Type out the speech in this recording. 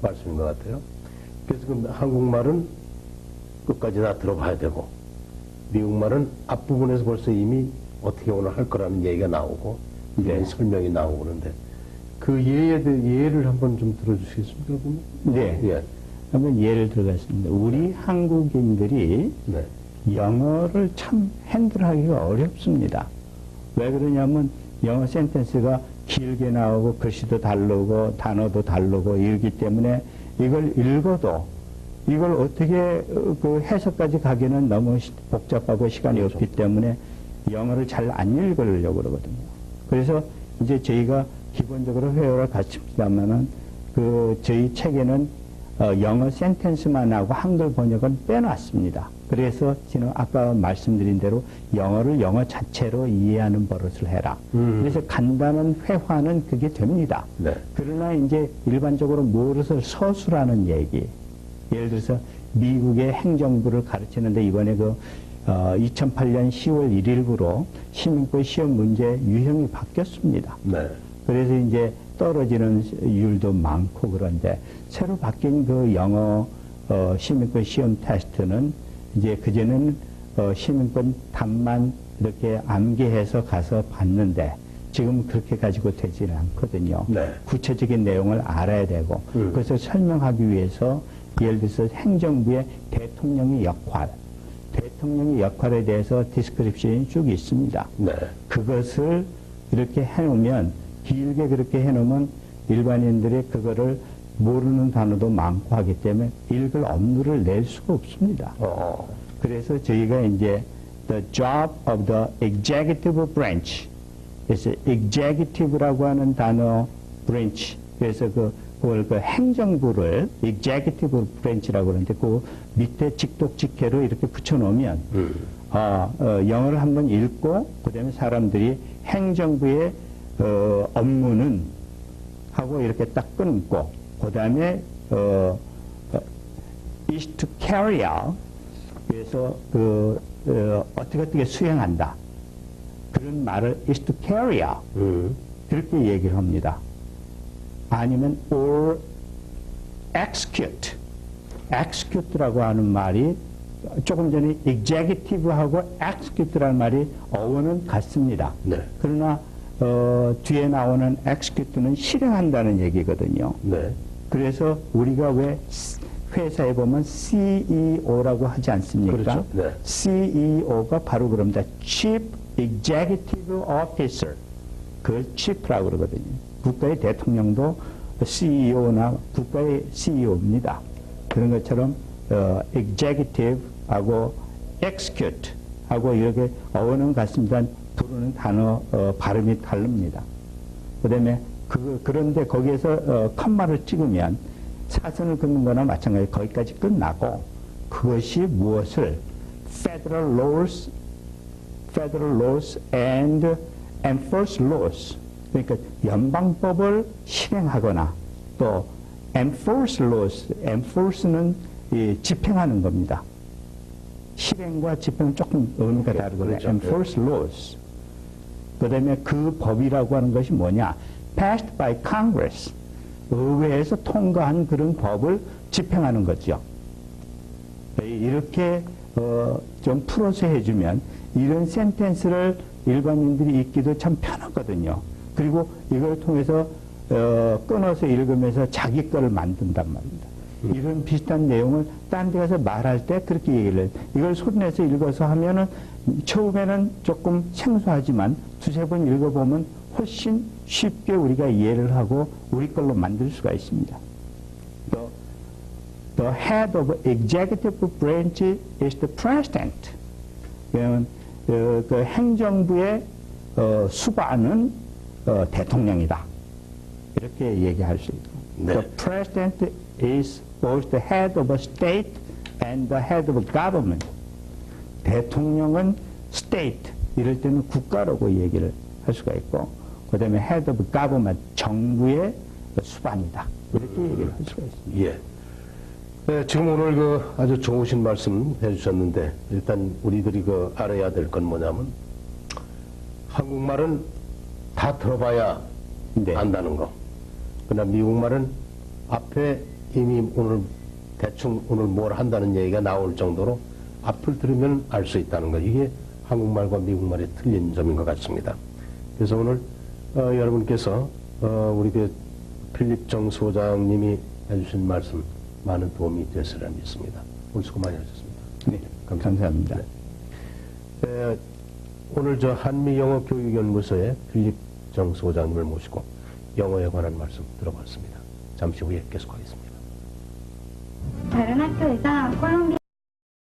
말씀인 것 같아요. 그래서 그 한국말은 끝까지 다 들어봐야 되고, 미국말은 앞부분에서 벌써 이미 어떻게 오늘 할 거라는 얘기가 나오고, 네. 네. 설명이 나오고 그런데, 그 예에 대해 예를 한번 좀 들어주시겠습니까? 네. 예. 한번 예를 들겠습니다. 우리 한국인들이 네. 영어를 참 핸들하기가 어렵습니다. 왜 그러냐면 영어 센텐스가 길게 나오고 글씨도 다르고 단어도 다르고 이러기 때문에 이걸 읽어도 이걸 어떻게 어, 그 해석까지 가기는 너무 시- 복잡하고 시간이 그렇죠. 없기 때문에 영어를 잘 안 읽으려고 그러거든요. 그래서 이제 저희가 기본적으로 회화를 갖춥니다만은 그 저희 책에는 어, 영어 센텐스만 하고 한글 번역은 빼놨습니다. 그래서 지금 아까 말씀드린 대로 영어를 영어 자체로 이해하는 버릇을 해라. 음. 그래서 간단한 회화는 그게 됩니다. 네. 그러나 이제 일반적으로 무엇을 서술하는 얘기. 예를 들어서 미국의 행정부를 가르치는데 이번에 그 어, 2008년 10월 1일부로 시민권 시험 문제 유형이 바뀌었습니다. 네. 그래서 이제 떨어지는 율도 많고 그런데 새로 바뀐 그 영어 어, 시민권 시험 테스트는 이제 그전에는 어, 시민권 답만 이렇게 암기해서 가서 봤는데 지금 그렇게 가지고 되지는 않거든요. 네. 구체적인 내용을 알아야 되고 음. 그것을 설명하기 위해서 예를 들어서 행정부의 대통령의 역할, 대통령의 역할에 대해서 디스크립션이 쭉 있습니다. 네. 그것을 이렇게 해놓으면 길게 그렇게 해놓으면 일반인들이 그거를 모르는 단어도 많고 하기 때문에 읽을 업무를 낼 수가 없습니다. 어. 그래서 저희가 이제 the job of the executive branch 그래서 executive라고 하는 단어 branch 그래서 그 그걸 그 행정부를 executive branch라고 그러는데 그 밑에 직독 직해로 이렇게 붙여놓으면 음. 아, 어, 영어를 한번 읽고 그다음에 사람들이 행정부의 어, 업무는 하고 이렇게 딱 끊고 그 다음에 어, 어, is to carry out 그래서 그 어, 어떻게 어떻게 수행한다 그런 말을 is to carry out 음. 그렇게 얘기를 합니다. 아니면 or execute. execute라고 하는 말이 조금 전에 executive하고 execute라는 말이 어원은 같습니다. 네. 그러나 어, 뒤에 나오는 execute는 실행한다는 얘기거든요. 네. 그래서 우리가 왜 회사에 보면 CEO라고 하지 않습니까? 그렇죠. 네. CEO가 바로 그럽니다. Chief Executive Officer. 그걸 Chief라고 그러거든요. 국가의 대통령도 CEO나 국가의 CEO입니다. 그런 것처럼 어, Executive하고 Execute하고 이렇게 어원은 같습니다. 부르는 단어 어, 발음이 다릅니다. 그 다음에 그 그런데 거기에서 어, 컴마를 찍으면 사선을 긋는 거나 마찬가지 거기까지 끝나고 그것이 무엇을 federal laws federal laws and enforce laws 그러니까 연방법을 실행하거나 또 enforce laws enforce는 이 집행하는 겁니다. 실행과 집행은 조금 의미가 오케이, 다르거든요. 그렇죠. enforce laws 그 다음에 그 법이라고 하는 것이 뭐냐? Passed by Congress. 의회에서 통과한 그런 법을 집행하는 거죠. 이렇게 어, 좀 풀어서 해주면 이런 센텐스를 일반인들이 읽기도 참 편하거든요. 그리고 이걸 통해서 어, 끊어서 읽으면서 자기 거를 만든단 말입니다. 이런 비슷한 내용을 딴 데 가서 말할 때 그렇게 얘기를 해요. 이걸 손내서 읽어서 하면은 처음에는 조금 생소하지만 두세 번 읽어보면 훨씬 쉽게 우리가 이해를 하고 우리 걸로 만들 수가 있습니다. The, the head of executive branch is the president. 그러면 어, 그 행정부의 어, 수반은 어, 대통령이다. 이렇게 얘기할 수 있고. 네. The president is both the head of a state and the head of a government. 대통령은 state 이럴 때는 국가라고 얘기를 할 수가 있고 그 다음에 head of government 정부의 수반이다. 이렇게 얘기를 할 수가 있습니다. 예. 네, 지금 오늘 그 아주 좋으신 말씀 해주셨는데 일단 우리들이 그 알아야 될 건 뭐냐면 한국말은 다 들어봐야 네. 안다는 거. 그러나 미국말은 앞에 이미 오늘 대충 오늘 뭘 한다는 얘기가 나올 정도로 앞을 들으면 알 수 있다는 것. 이게 한국말과 미국말의 틀린 점인 것 같습니다. 그래서 오늘 어, 여러분께서 어, 우리 그 필립 정 소장님이 해주신 말씀 많은 도움이 됐으리라 믿습니다. 오늘 수고 많이 하셨습니다. 네, 감사합니다. 에, 오늘 저 한미영어교육연구소의 필립 정 소장님을 모시고 영어에 관한 말씀 들어봤습니다. 잠시 후에 계속하겠습니다. 다른 학교에서 콜롬비아